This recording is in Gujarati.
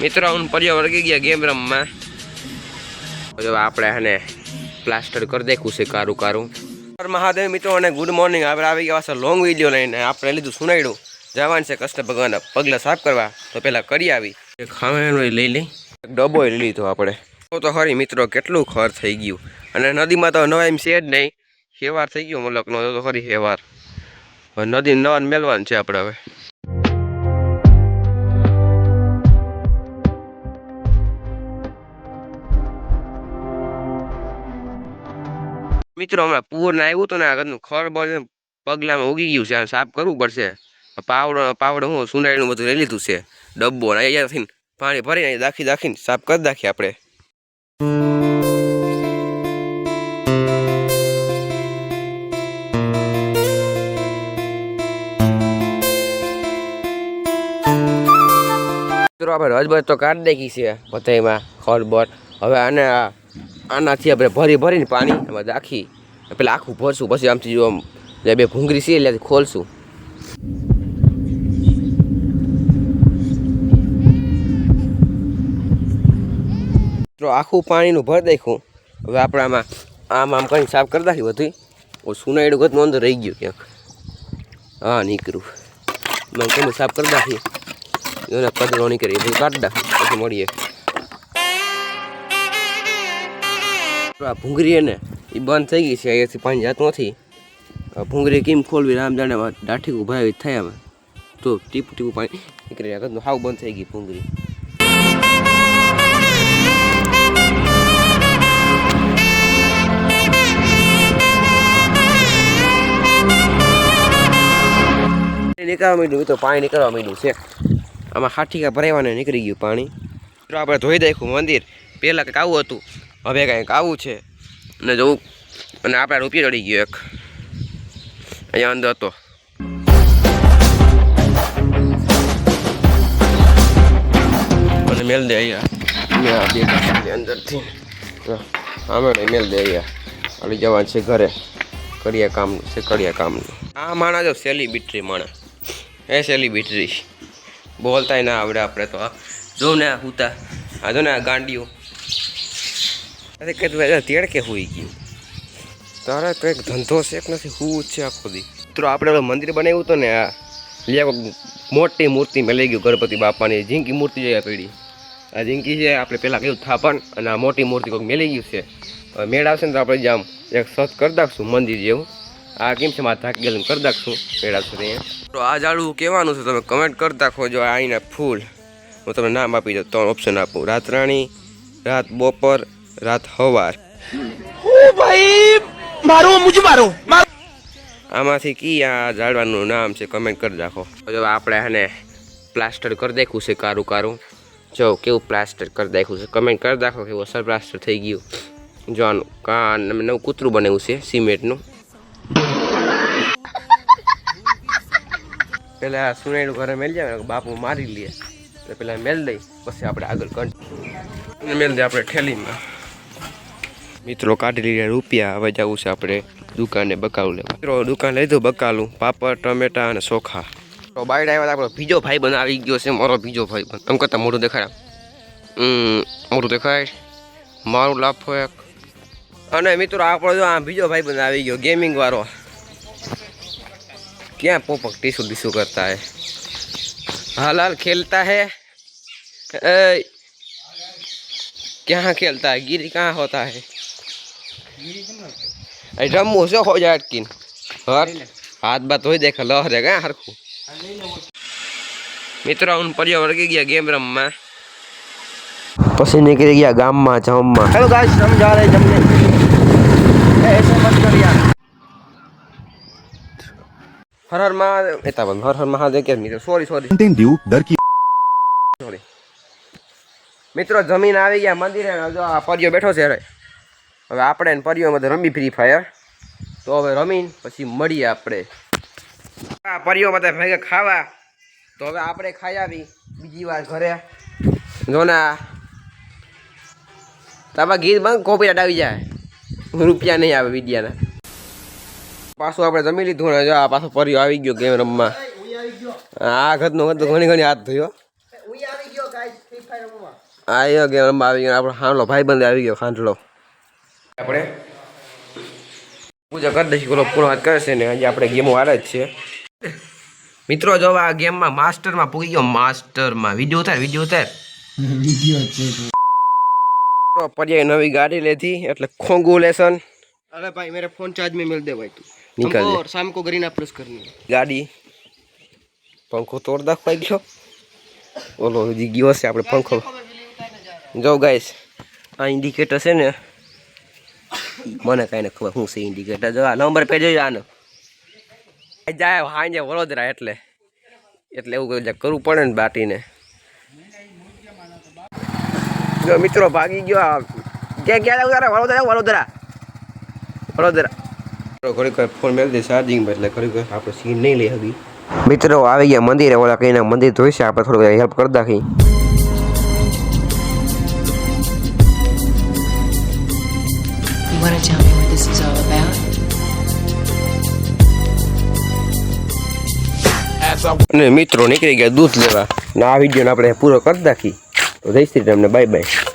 મિત્રો હું પરિવાર વળગી ગયા ગેમ રમવા. જો આપણે એને પ્લાસ્ટર કરી દેખું છે કારું કારું. મહાદેવ મિત્રો અને ગુડ મોર્નિંગ આપણે આવી ગયા પાછા લોંગ વીડિયો લઈને. આપણે લીધું સુનાડ્યું જવાનું છે કૃષ્ણ ભગવાનના પગલા સાફ કરવા. તો પહેલાં કરી આવી. ખાવાનો લઈ લઈ એક ડબ્બો લઈ લીધો આપણે. તો તો ખરી મિત્રો કેટલું ખર થઈ ગયું. અને નદીમાં તો નવા એમ છે જ નહીં. હેવાર થઈ ગયો મલકનો. તો ખરી હેવાર. નદી નવા મેળવાનું છે આપણે હવે. મિત્રો, હમણાં પૂર ને આવ્યું હતું ને આગળનું ખર બધું પગલામાં ઉગી ગયું છે સાફ કરવું પડશે. પાવડો પાવડો હું સુનાળીનું બધું લઈ લીધું છે, ડબ્બો ને અહીંયાથી પાણી ભરીને દાખી દાખીને સાફ કરી દાખીએ આપણે. મિત્રો, આપણે રજબજ તો કાઢી નાખી છે બધામાં બર હવે આને આનાથી આપણે ભરી ભરીને પાણી એમાં દાખી પેલા આખું ભરશું, પછી આમથી જો આમ બે ભૂંગળી છે એટલે ખોલશું. મિત્રો, આખું પાણીનું ભર નાખ્યું. હવે આપણે આમાં આમ આમ કરીને સાફ કરી નાખ્યું બધું ઓ સુનાયડું ગતનું અંદર રહી ગયું ક્યાંક. હા, નીકળ્યું. મેં કેમ સાફ કરી નાખ્યું એને કદરો નીકળી બધું કાઢી નાખ્યું પછી મળીએ. આ ભૂંગળી ને એ બંધ થઈ ગઈ છે, અહીંયાથી પાણી જાતું નથી આ ભૂંગળી કેમ ખોલવી? રામ જાણે દાઠી ઊભા થાય અમે તો ટીપું ટીપું પાણી નીકળી રહ્યા હાવ બંધ થઈ ગઈ ભૂંગળી. નીકળવા માંડ્યું તો પાણી નીકળવા માંડ્યું છે. આમાં હાઠીકા ભરાવાને, નીકળી ગયું પાણી. આપણે ધોઈ નાખ્યું મંદિર, પહેલાં કંઈક આવું હતું. હવે કંઈક આવું છે. અને જવું અને આપણે રૂપિયો ચડી ગયો એક. અહીંયા અંદર હતો. અને મેલ દે અંદરથી. આમાં મેલ દે અહીંયા. આવી જવાનું છે ઘરે. કડિયા કામનું છે કડિયા કામનું. આ માણા જો સેલિબ્રિટી માણા. એ સેલિબ્રિટી બોલતાય ના આવડે આપણે તો જો ને હુતા. આ જો ને આ ગાંડીઓ. અરે કે તું આજે તેડ કે હોઈ ગયું. તારે કંઈક ધંધો છે કે નથી? હું છે આખો દી. મિત્રો આપણે મંદિર બનાવ્યું હતું ને, આ લ્યા મોટી મૂર્તિ મેળવી ગયું ગણપતિ બાપાની, ઝીંકી મૂર્તિ જોયા પડી. આ ઝીંકી છે, આપણે પહેલાં કહ્યું થાપણ, અને આ મોટી મૂર્તિ કોઈક મેલી ગયું છે. હવે મેળ આવશે ને તો આપણે જામ એક સત કરી નાખશું, મંદિર જેવું. આ કેમ છે મારે થાકી ગયેલું? કરી નાખશું, મેળ આવશે અહીંયા. તો આ ઝાડવું કહેવાનું છે? તમે કમેન્ટ કરી નાખો જો આ અહીંના ફૂલ. હું તમને નામ આપી દઉં, ત્રણ ઓપ્શન આપું. રાત રાણી રાત બપોર રાત હવાર. મારો મુજ મારો. આમાંથી કી આ ઝાડવાનું નામ છે કમેન્ટ કરી નાખો. જો આપણે આને પ્લાસ્ટર કરી દેખું છે કારું કારું. જો કેવું પ્લાસ્ટર કરી દેખું છે કમેન્ટ કરી નાખો કેવું અસર પ્લાસ્ટર થઈ ગયું. જો આનું કાન નવું કૂતરું બનાવ્યું છે સિમેન્ટનું. પેલા સુનેડું ઘરે મેલ જાય બાપુ મારી લે. એટલે પેલા મેલ દઈ પછી આપણે આગળ કર મેલ દે આપણે ઠેલીમાં. મિત્રો કાઢી લીધા રૂપિયા હવે જવું છે આપણે દુકાને બકાલું લેવા મિત્રો દુકાન લીધું બકાલું પાપડ ટમેટા અને ચોખા તો બાઈડ આવ્યા આપણો બીજો ભાઈ બંધ આવી ગયો છે મારો બીજો ભાઈ બંધ આમ કરતા મોઢું દેખાડ હમ મોઢું દેખાય મારું લાફો એક અને મિત્રો આપણો જો આ બીજો ભાઈ બંધ આવી ગયો ગેમિંગ વાળો ક્યાં પોપક ટીસુ ટીસુ કરતા હે હાલ હાલ ખેલતા હે ए, ક્યાં ખેલતા है गिरी कहाँ होता है એ રમવું છે હોય અટકીને હર હાથ બાત હોય દેખે લહરે કાં હરખું મિત્રો હું પરિવાર વર્ગી ગયા ગેમ રમવા પછી નીકળી ગયા ગામમાં જમવા હેલો ગાઈસ રમ જા રહે જમને એસો મત કર યાર હર હર મહાદેવ એતા બંધ હર હર મહાદેવ કે મિત્રો સોરી સોરી અંતિમ દીવ ડરકી સોરી મિત્રો જમીન આવી ગયા મંદિરે. જો આ પરિયો બેઠો છે રે. હવે આપણે એને પરિયોમાં રમી ફ્રી ફાયર તો હવે રમીને પછી મળીએ આપણે. આ પરિયોમાં તો ભેગા ખાવા. તો હવે આપણે ખાઈ આવી બીજી વાર ઘરે. જો ને આ. તારા ગીત બંધ કોપી આવી જાય. રૂપિયા નહીં આવે વિદ્યાના પાછું આપણે જમી લીધું ને જો આ પાછો પરિયો આવી ગયો ગેમ રમવા. આ ઘરનો ઘર તો ઘણી ઘણી હાથ થયો આવ્યો ગેમ રમવા. આવી ગયો આપણો હાંડલો ભાઈ બંધ આવી ગયો ખાંડલો. આપણે પૂજા કરી દઈશું પેલો પૂરો વાત કરે છે ને આજે આપણે ગેમો વાળા જ છે મિત્રો જો આ ગેમમાં માસ્ટરમાં પૂગી ગયો માસ્ટરમાં વિડીયો ઉતાર વિડીયો ઉતાર તો પર્યાય નવી ગાડી લેતી એટલે કોંગ્રેચ્યુલેશન अरे भाई मेरे फोन चार्ज में मिल दे भाई तू निकाल हमको दे। और शाम को गरीना प्रेस करनी है ગાડી પંખો તોડ દાખવાઈ ગયો ઓલો હજી ગયો છે આપણે પંખો જો ગાઈસ આ ઇન્ડિકેટર છે ને મને કાંઈ ખબર હું છે ઇન્ડિકેટર જો નંબર પે જોયો આનો. જાય હાંજે વડોદરા એટલે. એટલે એવું કઈ કરવું પડે ને બાટીને. જો મિત્રો ભાગી ગયો ક્યાં ક્યાં ઉતારા વડોદરા વડોદરા. વડોદરા. ઘડી કોઈ ફોન મેળ દે એટલે ઘડી આપણે સીન નહીં લઈ હતી મિત્રો આવી ગયા મંદિરે ઓલા કઈ મંદિર ધોઈશે આપણે થોડું હેલ્પ કરી નાખી અને મિત્રો નીકળી ગયા દૂધ લેવા. ને આ વિડીયોને આપણે પૂરો કરી નાખી. તો જય શ્રી રામને બાય બાય